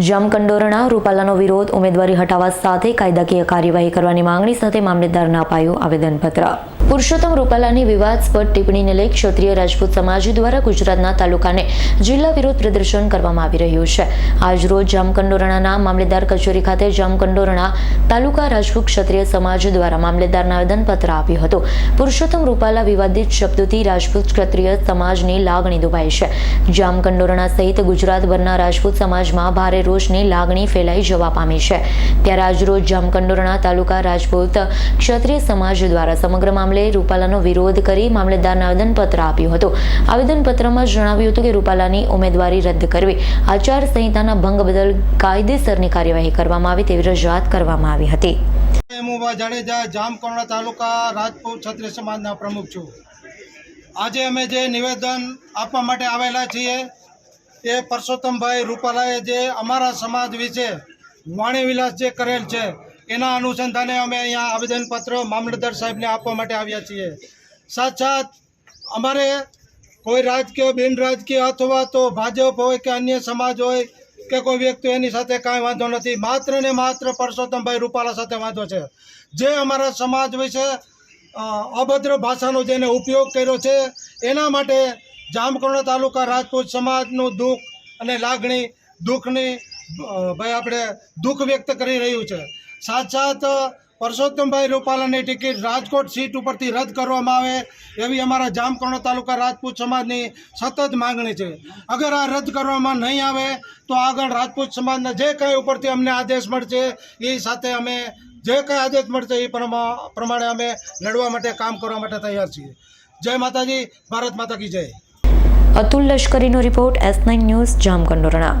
જામકંડોરણા રૂપાલાનો વિરોધ ઉમેદવારી હટાવવા સાથે કાયદાકીય કાર્યવાહી કરવાની માંગણી સાથે મામલેદારને અપાયું આવેદનપત્ર. પુરુષોત્તમ રૂપાલાની વિવાદસ્પદ ટિપ્પણીને લઈ ક્ષત્રિય રાજપૂત સમાજ દ્વારા ગુજરાતના તાલુકાને જિલ્લા વિરોધ પ્રદર્શન કરવામાં આવી રહ્યું છે. આજરોજ જામકંડોરણાના મામલેદાર કચેરી ખાતે જામકંડોરણા તાલુકા રાજપૂત ક્ષત્રિય સમાજ દ્વારા મામલેદારને આવેદનપત્ર આપ્યું હતું. પુરુષોત્તમ રૂપાલા વિવાદિત શબ્દોથી રાજપૂત ક્ષત્રિય સમાજની લાગણી દુભાઈ છે. જામકંડોરણા સહિત ગુજરાતભરના રાજપૂત સમાજમાં ભારે રોષની લાગણી ફેલાઈ જવા પામી છે. ત્યારે આજરોજ જામકંડોરણા તાલુકા રાજપૂત ક્ષત્રિય સમાજ દ્વારા સમગ્ર મામલે રૂપાલાનો વિરોધ કરી મામલેદારને આવેદનપત્ર આપ્યું હતું. આવેદનપત્રમાં જણાવ્યું હતું કે રૂપાલાની ઉમેદવારી રદ કરવી, આચાર સંહિતાના ભંગ બદલ કાયદેસરની કાર્યવાહી કરવામાં આવે તેવી રજૂઆત કરવામાં આવી હતી. એમુભા જાડેજા જામકોણા તાલુકા, રાજપૂત ક્ષત્રિય સમાજના પ્રમુખ છું. આજે અમે જે નિવેદન આપવા માટે આવેલા છીએ એ પરસોત્તમભાઈ રૂપાલાએ જે અમારા સમાજ વિશે વાણીવિલાસ જે કરેલ છે એના અનુસંધાને અમે અહીંયા આવેદનપત્ર મામલતદાર સાહેબને આપવા માટે આવ્યા છીએ. સાથ અમારે કોઈ રાજકીય, બિન રાજકીય અથવા તો ભાજપ હોય કે અન્ય સમાજ હોય કે કોઈ વ્યક્તિ એની સાથે કાંઈ વાંધો નથી. માત્ર ને માત્ર પરસોત્તમભાઈ રૂપાલા સાથે વાંધો છે. જે અમારા સમાજ વિશે અભદ્ર ભાષાનો જેને ઉપયોગ કર્યો છે, એના માટે જામકરણા તાલુકા રાજપૂત સમાજનું દુઃખ અને લાગણી, દુઃખની ભાઈ આપણે દુઃખ વ્યક્ત કરી રહ્યું છે. સાથ સાથ પરસોત્તમભાઈ રૂપાલાની ટિકિટ રાજકોટ સીટ ઉપરથી રદ કરવામાં આવે એવી અમારા જામકરણો તાલુકા રાજપૂત સમાજની સતત માંગણી છે. અગર આ રદ કરવામાં નહીં આવે, તો આગળ રાજપૂત સમાજના જે કંઈ ઉપરથી અમને આદેશ મળશે, એ સાથે અમે જે કંઈ આદેશ મળશે એ પ્રમા- પ્રમાણે અમે લડવા માટે, કામ કરવા માટે તૈયાર છીએ. જય માતાજી, ભારત માતા કી જય. Atul લશ્કરીનો report S nine news, Jamkandorna.